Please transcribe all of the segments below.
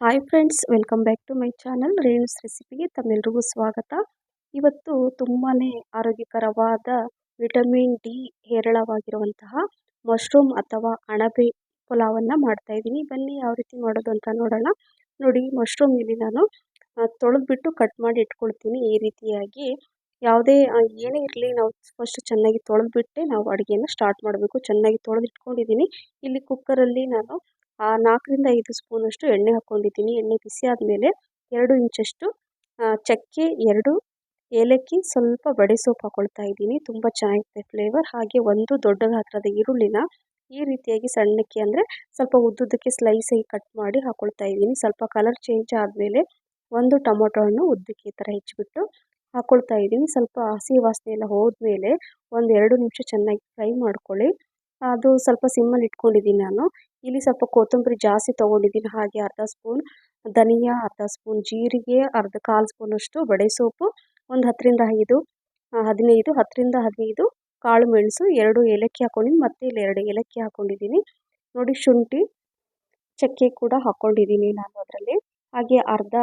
Hi friends welcome back to my channel Renu's ರೆಸಿಪಿಗೆ ತಮ್ಮೆಲ್ರಿಗೂ ಸ್ವಾಗತ. ಇವತ್ತು ತುಂಬಾ ಆರೋಗ್ಯಕರವಾದ ವಿಟಮಿನ್ ಡಿ ಹೇರಳವಾಗಿರುವಂತಹ ಮಶ್ರೂಮ್ ಅಥವಾ ಅಣಬೆ ಪುಲಾವನ್ನು ಮಾಡ್ತಾ ಇದ್ದೀನಿ. ಬನ್ನಿ ಯಾವ ರೀತಿ ಮಾಡೋದು ಅಂತ ನೋಡೋಣ. ನೋಡಿ, ಮಶ್ರೂಮ್ ಇಲ್ಲಿ ನಾನು ತೊಳೆದ್ಬಿಟ್ಟು ಕಟ್ ಮಾಡಿ ಇಟ್ಕೊಳ್ತೀನಿ. ಈ ರೀತಿಯಾಗಿ ಯಾವುದೇ ಏನೇ ಇರಲಿ ನಾವು ಫಸ್ಟ್ ಚೆನ್ನಾಗಿ ತೊಳೆದ್ಬಿಟ್ಟೆ ನಾವು ಅಡುಗೆಯನ್ನು ಸ್ಟಾರ್ಟ್ ಮಾಡಬೇಕು. ಚೆನ್ನಾಗಿ ತೊಳೆದಿಟ್ಕೊಂಡಿದ್ದೀನಿ. ಇಲ್ಲಿ ಕುಕ್ಕರಲ್ಲಿ ನಾನು ನಾಲ್ಕರಿಂದ ಐದು ಸ್ಪೂನಷ್ಟು ಎಣ್ಣೆ ಹಾಕ್ಕೊಂಡಿದ್ದೀನಿ. ಎಣ್ಣೆ ಬಿಸಿ ಆದಮೇಲೆ ಎರಡು ಇಂಚಷ್ಟು ಚಕ್ಕೆ ಎರಡು, ಏಲಕ್ಕಿ ಸ್ವಲ್ಪ ಬಡೆ ಸೋಪ್ ಹಾಕ್ಕೊಳ್ತಾ ಇದ್ದೀನಿ. ತುಂಬ ಚೆನ್ನಾಗಿದೆ ಫ್ಲೇವರ್ ಹಾಗೆ ಒಂದು ದೊಡ್ಡ ಗಾತ್ರದ ಈರುಳ್ಳಿನ ಈ ರೀತಿಯಾಗಿ ಸಣ್ಣಕ್ಕೆ ಅಂದರೆ ಸ್ವಲ್ಪ ಉದ್ದುದ್ದಕ್ಕೆ ಸ್ಲೈಸಾಗಿ ಕಟ್ ಮಾಡಿ ಹಾಕ್ಕೊಳ್ತಾ ಇದ್ದೀನಿ. ಸ್ವಲ್ಪ ಕಲರ್ ಚೇಂಜ್ ಆದಮೇಲೆ ಒಂದು ಟೊಮೊಟೊ ಹಣ್ಣು ಉದ್ದಕ್ಕೆ ಈ ಥರ ಹೆಚ್ಚಿಬಿಟ್ಟು ಹಾಕ್ಕೊಳ್ತಾ ಇದ್ದೀನಿ. ಸ್ವಲ್ಪ ಹಸಿ ವಾಸನೆ ಎಲ್ಲ ಹೋದ್ಮೇಲೆ ಒಂದು ಎರಡು ನಿಮಿಷ ಚೆನ್ನಾಗಿ ಫ್ರೈ ಮಾಡ್ಕೊಳ್ಳಿ. ಅದು ಸ್ವಲ್ಪ ಸಿಮ್ಮಲ್ಲಿ ಇಟ್ಕೊಂಡಿದ್ದೀನಿ ನಾನು. ಇಲ್ಲಿ ಸ್ವಲ್ಪ ಕೊತ್ತಂಬರಿ ಜಾಸ್ತಿ ತೊಗೊಂಡಿದ್ದೀನಿ. ಹಾಗೆ ಅರ್ಧ ಸ್ಪೂನ್ ಧನಿಯಾ, ಅರ್ಧ ಸ್ಪೂನ್ ಜೀರಿಗೆ, ಅರ್ಧ ಕಾಲು ಸ್ಪೂನಷ್ಟು ಬಡೆ ಸೊಪ್ಪು ಒಂದು ಹತ್ತರಿಂದ ಐದು ಹದಿನೈದು, ಹತ್ತರಿಂದ ಹದಿನೈದು ಕಾಳು ಮೆಣಸು, ಎರಡು ಏಲಕ್ಕಿ ಹಾಕೊಂಡಿದ್ದೀನಿ ಮತ್ತು ಇಲ್ಲಿ ಎರಡು ಏಲಕ್ಕಿ ಹಾಕ್ಕೊಂಡಿದ್ದೀನಿ ನೋಡಿ ಶುಂಠಿ, ಚಕ್ಕೆ ಕೂಡ ಹಾಕ್ಕೊಂಡಿದ್ದೀನಿ ನಾನು ಅದರಲ್ಲಿ. ಹಾಗೆ ಅರ್ಧ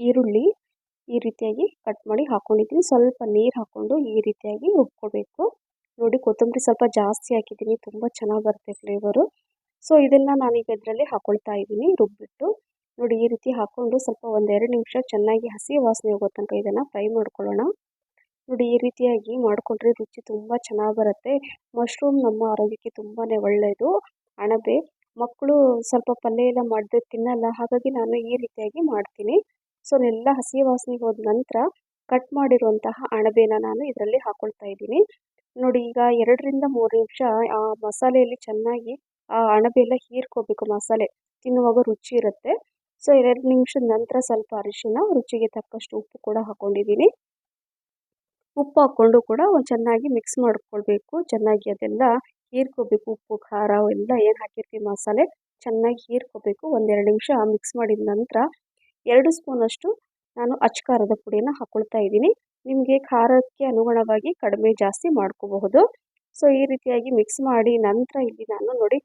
ಈರುಳ್ಳಿ ಈ ರೀತಿಯಾಗಿ ಕಟ್ ಮಾಡಿ ಹಾಕ್ಕೊಂಡಿದ್ದೀನಿ ಸ್ವಲ್ಪ ನೀರು ಹಾಕ್ಕೊಂಡು ಈ ರೀತಿಯಾಗಿ ರುಬ್ಕೋಬೇಕು. ನೋಡಿ ಕೊತ್ತಂಬರಿ ಸ್ವಲ್ಪ ಜಾಸ್ತಿ ಹಾಕಿದ್ದೀನಿ ತುಂಬ ಚೆನ್ನಾಗಿ ಬರುತ್ತೆ ಫ್ಲೇವರು ಸೊ ಇದನ್ನು ನಾನೀಗ ಇದರಲ್ಲಿ ಹಾಕೊಳ್ತಾ ಇದ್ದೀನಿ. ರುಬ್ಬಿಟ್ಟು ನೋಡಿ ಈ ರೀತಿ ಹಾಕ್ಕೊಂಡು ಸ್ವಲ್ಪ ಒಂದೆರಡು ನಿಮಿಷ ಚೆನ್ನಾಗಿ ಹಸಿ ವಾಸನೆ ಹೋಗೋ ತನಕ ಇದನ್ನು ಫ್ರೈ ಮಾಡ್ಕೊಳ್ಳೋಣ. ನೋಡಿ ಈ ರೀತಿಯಾಗಿ ಮಾಡಿಕೊಂಡ್ರೆ ರುಚಿ ತುಂಬ ಚೆನ್ನಾಗಿ ಬರುತ್ತೆ. ಮಶ್ರೂಮ್ ನಮ್ಮ ಆರೋಗ್ಯಕ್ಕೆ ತುಂಬಾ ಒಳ್ಳೆಯದು ಅಣಬೆ, ಮಕ್ಕಳು ಸ್ವಲ್ಪ ಪಲ್ಯ ಎಲ್ಲ ಮಾಡಿದ್ರೆ ತಿನ್ನಲ್ಲ, ಹಾಗಾಗಿ ನಾನು ಈ ರೀತಿಯಾಗಿ ಮಾಡ್ತೀನಿ. ಸೊ ಎಲ್ಲ ಹಸಿ ವಾಸನೆ ಹೋದ ನಂತರ ಕಟ್ ಮಾಡಿರುವಂತಹ ಅಣಬೆನ ನಾನು ಇದರಲ್ಲಿ ಹಾಕೊಳ್ತಾ ಇದ್ದೀನಿ. ನೋಡಿ ಈಗ ಎರಡರಿಂದ ಮೂರು ನಿಮಿಷ ಆ ಮಸಾಲೆಯಲ್ಲಿ ಚೆನ್ನಾಗಿ ಆ ಅಣಬೆ ಎಲ್ಲ ಹೀರ್ಕೋಬೇಕು ಮಸಾಲೆ. ತಿನ್ನುವಾಗ ರುಚಿ ಇರುತ್ತೆ. ಸೊ ಎರಡು ನಿಮಿಷದ ನಂತರ ಸ್ವಲ್ಪ ಅರಿಶಿನ, ರುಚಿಗೆ ತಕ್ಕಷ್ಟು ಉಪ್ಪು ಕೂಡ ಹಾಕ್ಕೊಂಡಿದ್ದೀನಿ ಉಪ್ಪು ಹಾಕ್ಕೊಂಡು ಕೂಡ ಚೆನ್ನಾಗಿ ಮಿಕ್ಸ್ ಮಾಡ್ಕೊಳ್ಬೇಕು. ಚೆನ್ನಾಗಿ ಅದೆಲ್ಲ ಹೀರ್ಕೋಬೇಕು. ಉಪ್ಪು, ಖಾರ ಎಲ್ಲ ಏನು ಹಾಕಿರ್ತೀವಿ ಮಸಾಲೆ, ಚೆನ್ನಾಗಿ ಹೀರ್ಕೋಬೇಕು. ಒಂದೆರಡು ನಿಮಿಷ ಮಿಕ್ಸ್ ಮಾಡಿದ ನಂತರ ಎರಡು ಸ್ಪೂನಷ್ಟು ನಾನು ಅಚ್ಕಾರದ ಪುಡಿಯನ್ನು ಹಾಕ್ಕೊಳ್ತಾ ಇದ್ದೀನಿ. ನಿಮಗೆ ಖಾರಕ್ಕೆ ಅನುಗುಣವಾಗಿ ಕಡಿಮೆ ಜಾಸ್ತಿ ಮಾಡ್ಕೋಬಹುದು. ಸೊ ಈ ರೀತಿಯಾಗಿ ಮಿಕ್ಸ್ ಮಾಡಿ ನಂತರ ಇಲ್ಲಿ ನಾನು ನೋಡಿ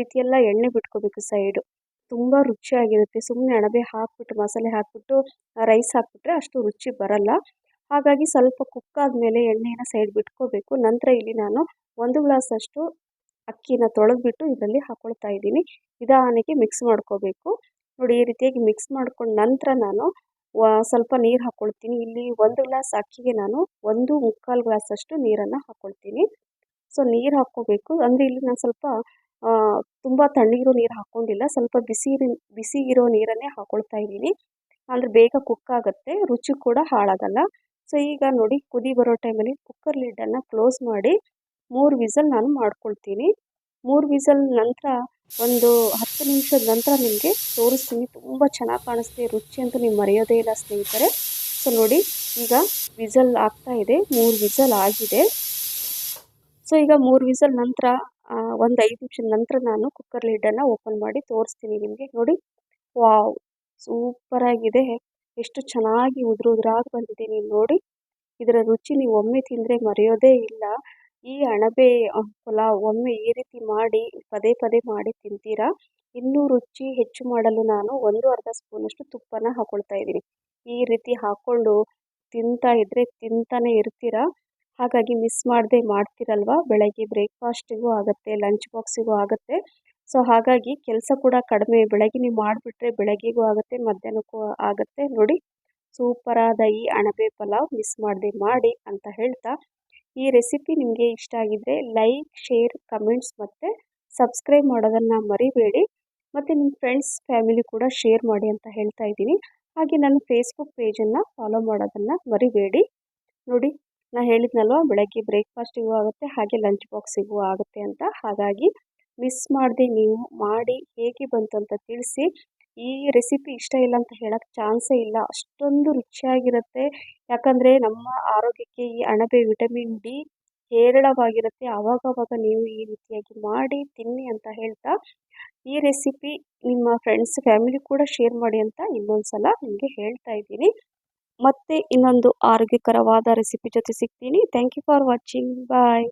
ರೀತಿಯೆಲ್ಲ ಎಣ್ಣೆ ಬಿಟ್ಕೋಬೇಕು ಸೈಡು ತುಂಬ ರುಚಿಯಾಗಿರುತ್ತೆ. ಸುಮ್ಮನೆ ಅಣಬೆ ಹಾಕ್ಬಿಟ್ಟು, ಮಸಾಲೆ ಹಾಕ್ಬಿಟ್ಟು ರೈಸ್ ಹಾಕ್ಬಿಟ್ರೆ ಅಷ್ಟು ರುಚಿ ಬರಲ್ಲ. ಹಾಗಾಗಿ ಸ್ವಲ್ಪ ಕುಕ್ ಆದಮೇಲೆ ಎಣ್ಣೆನ ಸೈಡ್ ಬಿಟ್ಕೋಬೇಕು. ನಂತರ ಇಲ್ಲಿ ನಾನು ಒಂದು ಗ್ಲಾಸಷ್ಟು ಅಕ್ಕಿನ ತೊಳೆದ್ಬಿಟ್ಟು ಇದರಲ್ಲಿ ಹಾಕ್ಕೊಳ್ತಾ ಇದ್ದೀನಿ. ನಿಧಾನಕ್ಕೆ ಮಿಕ್ಸ್ ಮಾಡ್ಕೋಬೇಕು. ನೋಡಿ, ಈ ರೀತಿಯಾಗಿ ಮಿಕ್ಸ್ ಮಾಡ್ಕೊಂಡು ನಂತರ ನಾನು ಸ್ವಲ್ಪ ನೀರು ಹಾಕ್ಕೊಳ್ತೀನಿ ಇಲ್ಲಿ ಒಂದು ಗ್ಲಾಸ್ ಅಕ್ಕಿಗೆ ನಾನು ಒಂದು ಮುಕ್ಕಾಲು ಗ್ಲಾಸಷ್ಟು ನೀರನ್ನು ಹಾಕ್ಕೊಳ್ತೀನಿ ಸೊ ನೀರು ಹಾಕ್ಕೋಬೇಕು. ಅಂದರೆ ಇಲ್ಲಿ ನಾನು ಸ್ವಲ್ಪ ತುಂಬ ತಣ್ಣಗಿರೋ ನೀರು ಹಾಕ್ಕೊಂಡಿಲ್ಲ ಸ್ವಲ್ಪ ಬಿಸಿ ಬಿಸಿ ಇರೋ ನೀರನ್ನೇ ಹಾಕ್ಕೊಳ್ತಾ ಇದ್ದೀನಿ. ಅಂದರೆ ಬೇಗ ಕುಕ್ ಆಗುತ್ತೆ. ರುಚಿ ಕೂಡ ಹಾಳಾಗಲ್ಲ. ಸೊ ಈಗ ನೋಡಿ, ಕುದಿ ಬರೋ ಟೈಮಲ್ಲಿ ಕುಕ್ಕರ್ ಲಿಡ್ಡನ್ನು ಕ್ಲೋಸ್ ಮಾಡಿ ಮೂರು ವಿಸಲ್ ನಾನು ಮಾಡ್ಕೊಳ್ತೀನಿ. ಮೂರು ವಿಸಲ್ ನಂತರ ಒಂದು ಹತ್ತು ನಿಮಿಷದ ನಂತರ ನಿಮಗೆ ತೋರಿಸ್ತೀನಿ. ತುಂಬ ಚೆನ್ನಾಗಿ ಕಾಣಿಸ್ತೀವಿ ರುಚಿ ಅಂತೂ ನೀವು ಮರೆಯೋದೇ ಇಲ್ಲ ಸ್ನೇಹಿತರೆ. ಸೊ ನೋಡಿ, ಈಗ ವಿಸಲ್ ಆಗ್ತಾ ಇದೆ. ಮೂರು ವಿಸಲ್ ಆಗಿದೆ. ಸೊ ಈಗ ಮೂರು ವಿಸಲ್ ನಂತರ ಒಂದು ಐದು ನಿಮಿಷದ ನಂತರ ನಾನು ಕುಕ್ಕರ್ ಲಿಡ್ಡನ್ನು ಓಪನ್ ಮಾಡಿ ತೋರಿಸ್ತೀನಿ ನಿಮಗೆ. ನೋಡಿ, ವಾವ್ ಸೂಪರಾಗಿದೆ ಎಷ್ಟು ಚೆನ್ನಾಗಿ ಉದುರು ಉದುರಾಗಿ ಬಂದಿದೆ ನೀವು ನೋಡಿ. ಇದರ ರುಚಿ ನೀವು ಒಮ್ಮೆ ತಿಂದರೆ ಮರೆಯೋದೇ ಇಲ್ಲ. ಈ ಅಣಬೆ ಪಲಾವ್ ಒಮ್ಮೆ ಈ ರೀತಿ ಮಾಡಿ, ಪದೇ ಪದೇ ಮಾಡಿ ತಿಂತೀರಾ? ಇನ್ನೂ ರುಚಿ ಹೆಚ್ಚು ಮಾಡಲು ನಾನು ಒಂದು ಅರ್ಧ ಸ್ಪೂನಷ್ಟು ತುಪ್ಪನ ಹಾಕ್ಕೊಳ್ತಾ ಇದ್ದೀನಿ. ಈ ರೀತಿ ಹಾಕ್ಕೊಂಡು ತಿಂತಾ ಇದ್ದರೆ ತಿಂತಾನೆ ಇರ್ತೀರ? ಹಾಗಾಗಿ ಮಿಸ್ ಮಾಡದೆ ಮಾಡ್ತೀರಲ್ವ? ಬೆಳಗ್ಗೆ ಬ್ರೇಕ್ಫಾಸ್ಟಿಗೂ ಆಗುತ್ತೆ ಲಂಚ್ ಬಾಕ್ಸಿಗೂ ಆಗುತ್ತೆ. ಸೊ ಹಾಗಾಗಿ ಕೆಲಸ ಕೂಡ ಕಡಿಮೆ. ಬೆಳಗ್ಗೆ ನೀವು ಮಾಡಿಬಿಟ್ರೆ ಬೆಳಗ್ಗೆಗೂ ಆಗುತ್ತೆ, ಮಧ್ಯಾಹ್ನಕ್ಕೂ ಆಗುತ್ತೆ. ನೋಡಿ, ಸೂಪರಾದ ಈ ಅಣಬೆ ಪಲಾವ್ ಮಿಸ್ ಮಾಡದೆ ಮಾಡಿ ಅಂತ ಹೇಳ್ತಾ, ಈ ರೆಸಿಪಿ ನಿಮಗೆ ಇಷ್ಟ ಆಗಿದ್ದರೆ ಲೈಕ್ ಶೇರ್ ಕಮೆಂಟ್ಸ್ ಮತ್ತು ಸಬ್ಸ್ಕ್ರೈಬ್ ಮಾಡೋದನ್ನು ಮರಿಬೇಡಿ. ಮತ್ತು ನಿಮ್ಮ ಫ್ರೆಂಡ್ಸ್ ಫ್ಯಾಮಿಲಿ ಕೂಡ ಶೇರ್ ಮಾಡಿ ಅಂತ ಹೇಳ್ತಾ ಇದ್ದೀನಿ. ಹಾಗೆ ನನ್ನ ಫೇಸ್ಬುಕ್ ಪೇಜನ್ನು ಫಾಲೋ ಮಾಡೋದನ್ನು ಮರಿಬೇಡಿ. ನೋಡಿ ನಾನು ಹೇಳಿದ್ನಲ್ವ, ಬೆಳಗ್ಗೆ ಬ್ರೇಕ್ಫಾಸ್ಟಿಗೂ ಆಗುತ್ತೆ, ಹಾಗೆ ಲಂಚ್ ಬಾಕ್ಸಿಗೂ ಆಗುತ್ತೆ ಅಂತ. ಹಾಗಾಗಿ ಮಿಸ್ ಮಾಡದೆ ನೀವು ಮಾಡಿ ಹೇಗೆ ಬಂತು ಅಂತ ತಿಳಿಸಿ. ಈ ರೆಸಿಪಿ ಇಷ್ಟ ಇಲ್ಲ ಅಂತ ಹೇಳೋಕ್ಕೆ ಚಾನ್ಸೇ ಇಲ್ಲ. ಅಷ್ಟೊಂದು ರುಚಿಯಾಗಿರುತ್ತೆ. ಯಾಕಂದರೆ ನಮ್ಮ ಆರೋಗ್ಯಕ್ಕೆ ಈ ಅಣಬೆ ವಿಟಮಿನ್ ಡಿ ಹೇರಳವಾಗಿರುತ್ತೆ. ಆವಾಗವಾಗ ನೀವು ಈ ರೀತಿಯಾಗಿ ಮಾಡಿ ತಿನ್ನಿ ಅಂತ ಹೇಳ್ತಾ, ಈ ರೆಸಿಪಿ ನಿಮ್ಮ ಫ್ರೆಂಡ್ಸ್ ಫ್ಯಾಮಿಲಿ ಕೂಡ ಶೇರ್ ಮಾಡಿ ಅಂತ ಇನ್ನೊಂದು ಸಲ ನಿಮಗೆ ಹೇಳ್ತಾ ಇದ್ದೀನಿ. ಮತ್ತೆ ಇನ್ನೊಂದು ಆರೋಗ್ಯಕರವಾದ ರೆಸಿಪಿ ಜೊತೆ ಸಿಗ್ತೀನಿ. Thank you for watching bye